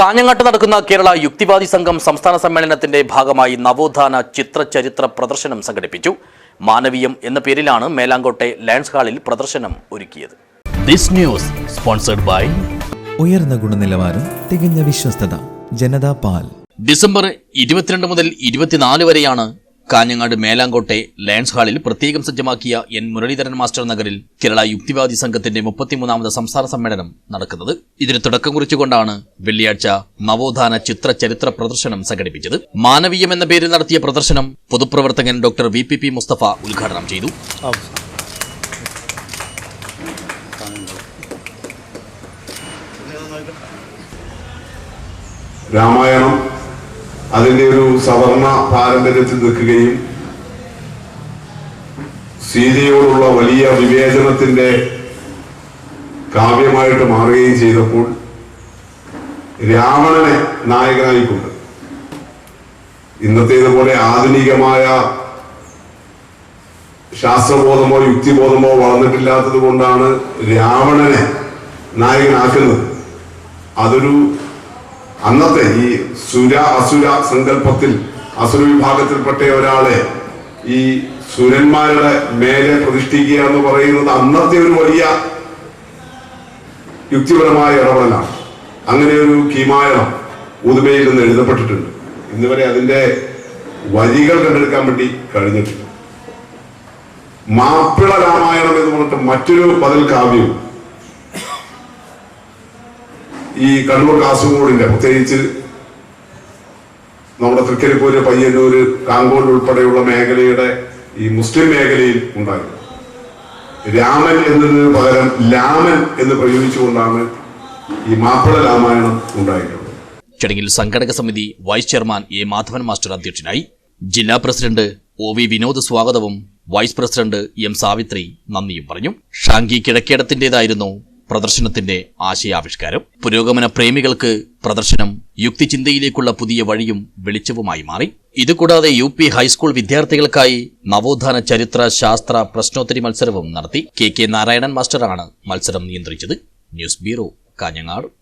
കാഞ്ഞങ്ങാട്ട് നടക്കുന്ന കേരള യുക്തിവാദി സംഘം സംസ്ഥാന സമ്മേളനത്തിന്റെ ഭാഗമായി നവോത്ഥാന ചിത്രചരിത്ര പ്രദർശനം സംഘടിപ്പിച്ചു. മാനവീയം എന്ന പേരിലാണ് മേലാങ്കോട്ടെ ലാൻഡ്സ് ഹാളിൽ പ്രദർശനം ഒരുക്കിയത്. ദിസ് ന്യൂസ് സ്പോൺസർഡ് ബൈ ഉയർന്ന ഗുണനിലവാരം തികഞ്ഞ വിശ്വസ്തത ജനതാ പാൽ. ഡിസംബർ ഇരുപത്തിരണ്ട് മുതൽ ഇരുപത്തിനാല് വരെയാണ് കാഞ്ഞങ്ങാട് മേലാങ്കോട്ടെ ലയൺസ് ഹാളിൽ പ്രത്യേകം സജ്ജമാക്കിയ എൻ മുരളീധരൻ മാസ്റ്റർ നഗറിൽ കേരള യുക്തിവാദി സംഘത്തിന്റെ മുപ്പത്തിമൂന്നാമത് സംസ്ഥാന സമ്മേളനം നടക്കുന്നത്. ഇതിന് തുടക്കം കുറിച്ചുകൊണ്ടാണ് വെള്ളിയാഴ്ച നവോത്ഥാന ചിത്ര ചരിത്ര പ്രദർശനം സംഘടിപ്പിച്ചത്. മാനവീയം എന്ന പേരിൽ നടത്തിയ പ്രദർശനം പൊതുപ്രവർത്തകൻ doctor V P P Mustafa ഉദ്ഘാടനം ചെയ്തു. രാമായണം അതിന്റെ ഒരു സവർണ പാരമ്പര്യത്തിൽ നിൽക്കുകയും സീതയോടുള്ള വലിയ വിവേചനത്തിന്റെ കാവ്യമായിട്ട് മാറുകയും ചെയ്തപ്പോൾ രാവണനെ നായകനായിക്കൊണ്ട് ഇന്നത്തേതുപോലെ ആധുനികമായ ശാസ്ത്രബോധമോ യുക്തിബോധമോ വളർന്നിട്ടില്ലാത്തത് കൊണ്ടാണ് രാവണനെ നായകനാക്കുന്നത്. അതൊരു അന്നത്തെ ഈ സുര അസുര സങ്കല്പത്തിൽ അസുര വിഭാഗത്തിൽപ്പെട്ട ഒരാളെ ഈ സുരന്മാരുടെ മേലെ പ്രതിഷ്ഠിക്കുക എന്ന് പറയുന്നത് അന്നത്തെ ഒരു വലിയ യുക്തിപരമായ ഇടപെടലാണ്. അങ്ങനെ ഒരു കീമായണം ഉദുമയിൽ നിന്ന് എഴുതപ്പെട്ടിട്ടുണ്ട്. ഇന്ന് വരെ അതിന്റെ വരികൾ കണ്ടെടുക്കാൻ വേണ്ടി കഴിഞ്ഞിട്ടുണ്ട് മാപ്പിള രാമായണം എന്ന് പറഞ്ഞിട്ട് മറ്റൊരു ബദൽ കാവ്യവും ഈ കണ്ണൂർ കാസർഗോഡിന്റെ പ്രത്യേകിച്ച് നമ്മുടെ തൃക്കരിപ്പൂര് പയ്യന്നൂര് കാങ്കോട് ഉൾപ്പെടെയുള്ള മേഖലയുടെ ഈ മുസ്ലിം മേഖലയിൽ ഉണ്ടായി രാമൻ എന്നതിന് പകരം ലാമൻ എന്ന് പ്രയോഗിച്ചുകൊണ്ടാണ് ഈ മാപ്പിള രാമായണം ഉണ്ടായിട്ടുള്ളത്. ചടങ്ങിൽ സംഘടക സമിതി vice chairman A Madhavan master അധ്യക്ഷനായി ജില്ലാ പ്രസിഡന്റ് ഒ വി വിനോദ് സ്വാഗതവും വൈസ് പ്രസിഡന്റ് എം സാവിത്രി നന്ദിയും പറഞ്ഞു. ഷാങ്കി കിഴക്കേടത്തിന്റേതായിരുന്നു പ്രദർശനത്തിന്റെ ആശയാവിഷ്കാരം. പുരോഗമന പ്രേമികൾക്ക് പ്രദർശനം യുക്തിചിന്തയിലേക്കുള്ള പുതിയ വഴിയും വെളിച്ചവുമായി മാറി. ഇതുകൂടാതെ യു പി ഹൈസ്കൂൾ വിദ്യാർത്ഥികൾക്കായി നവോത്ഥാന ചരിത്ര ശാസ്ത്ര പ്രശ്നോത്തരി മത്സരവും നടത്തി. കെ കെ നാരായണൻ മാസ്റ്ററാണ് മത്സരം നിയന്ത്രിച്ചത്. News bureau Kanhangad.